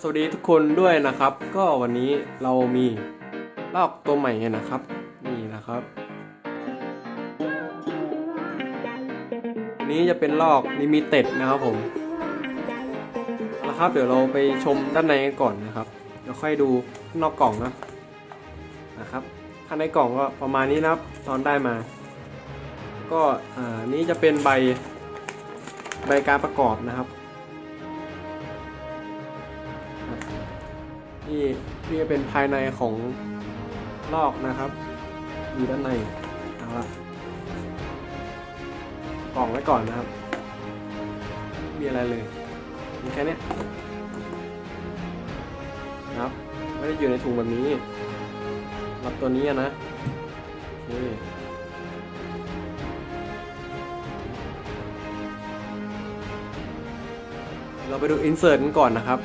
สวัสดีทุกคนด้วยนะครับ ก็วันนี้เรามีลอกตัวใหม่นะครับ นี่นะครับ นี้จะเป็นลอกลิมิเต็ดนะครับผมเอาละครับเดี๋ยวเราไปชมด้านในกันก่อนนะครับเดี๋ยวค่อยดูนอกกล่องนะนะครับข้างในกล่องก็ประมาณนี้นะครับตอนได้มา ก็อ่านี้จะเป็นใบใบการประกอบนะครับ นี่นี่เป็นภายในของลอกนะครับอยู่ด้านในเอาละกล่องไว้ก่อนนะครับ มีอะไรเลย มีแค่นี้นะครับ ไม่ได้อยู่ในถุงแบบนี้รับตัวนี้อะนะโอเคเราไปดูอินเสิร์ตกันก่อนนะครับ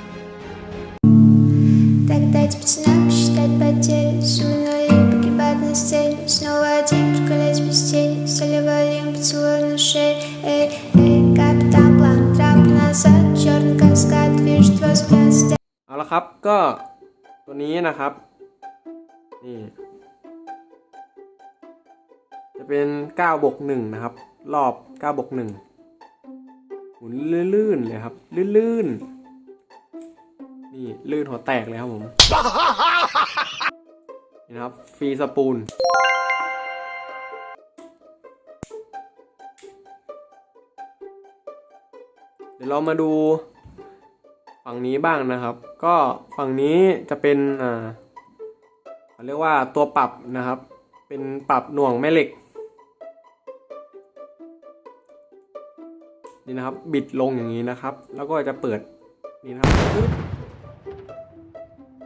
เอาละครับก็ตัวนี้นะครับนี่จะเป็น9บวก1นะครับ รอบ9บวก1หมุนลื่นๆเลยครับลื่นๆนี่ลื่นหัวแตกเลยครับผมนี่นะครับฟรีสปูนเดี๋ยวเรามาดู ฝั่งนี้บ้างนะครับ ก็ฝั่งนี้จะเป็นอ่าเรียกว่าตัวปรับนะครับ เป็นปรับหน่วงแม่เหล็กนี่นะครับ บิดลงอย่างนี้นะครับ แล้วก็จะเปิดนี่นะครับปึ๊บ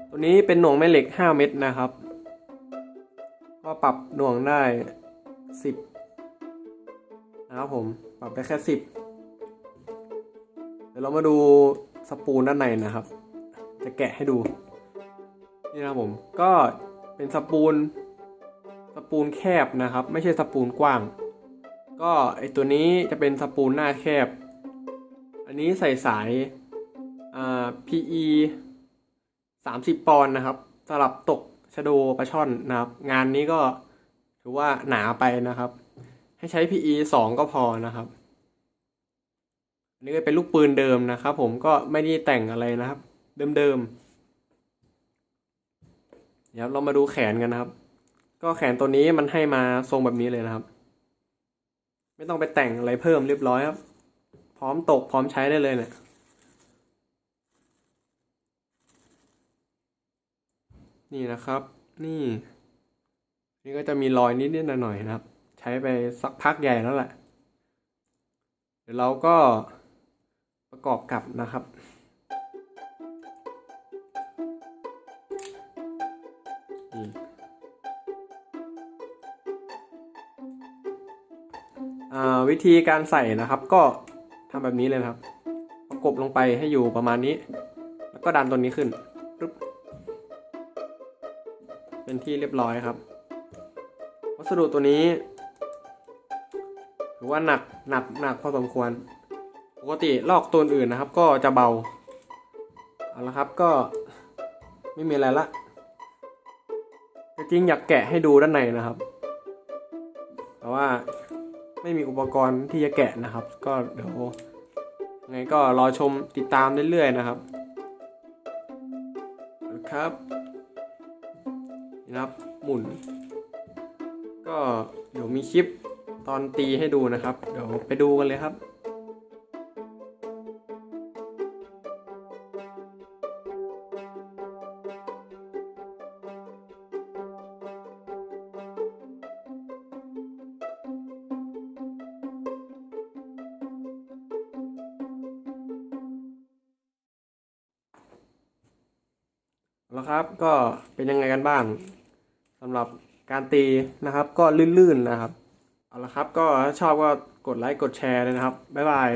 ตัวนี้เป็นหน่วงแม่เหล็ก 5 เม็ดนะครับ ก็ปรับหน่วงได้ 10 นะครับผม ปรับได้แค่ 10 เดี๋ยวเรามาดู สปูนด้านในนะครับ จะแกะให้ดู นี่นะผมก็เป็นสปูนสปูนแคบนะครับ ไม่ใช่สปูนกว้าง ก็ไอตัวนี้จะเป็นสปูนหน้าแคบ อันนี้ใส่สายอ่า PE 30 ปอนด์นะครับสลับตกชะโดปลาช่อนนะครับ งานนี้ก็ถือว่าหนาไปนะครับ ให้ใช้ PE 2 ก็พอนะครับ อันนี้ก็เป็นลูกปืนเดิมนะครับ ผมก็ไม่ได้แต่งอะไรนะครับ เดิมๆเดี๋ยวเรามาดูแขนกันนะครับ ก็แขนตัวนี้มันให้มาทรงแบบนี้เลยนะครับ ไม่ต้องไปแต่งอะไรเพิ่มเรียบร้อยครับ พร้อมตกพร้อมใช้ได้เลยเนี่ยนี่นะครับ นี่ นี่ก็จะมีรอยนิดๆหน่อยๆนะครับ ใช้ไปสักพักใหญ่แล้วแหละเดี๋ยวเราก็ ประกอบกับนะครับอ่าวิธีการใส่นะครับก็ทำแบบนี้เลยครับ ประกบลงไปให้อยู่ประมาณนี้ แล้วก็ดันตัวนี้ขึ้นปึ๊บเป็นที่เรียบร้อยครับ วัสดุตัวนี้ถือว่าหนักหนักหนักพอสมควร ปกติลอกตัวอื่นนะครับ ก็จะเบา เอาละครับก็ไม่มีอะไรละแต่จริงอยากแกะให้ดูด้านในนะครับ แต่ว่าไม่มีอุปกรณ์ที่จะแกะนะครับ ก็เดี๋ยวไงก็รอชมติดตามเรื่อยๆนะครับครับนี่นะครับหมุน ก็เดี๋ยวมีคลิปตอนตีให้ดูนะครับ เดี๋ยวไปดูกันเลยครับ แล้วครับก็เป็นยังไงกันบ้างสำหรับการตีนะครับ ก็ลื่นๆนะครับ เอาละครับก็ถ้าชอบก็กดไลค์กดแชร์เลยนะครับ บ๊ายบาย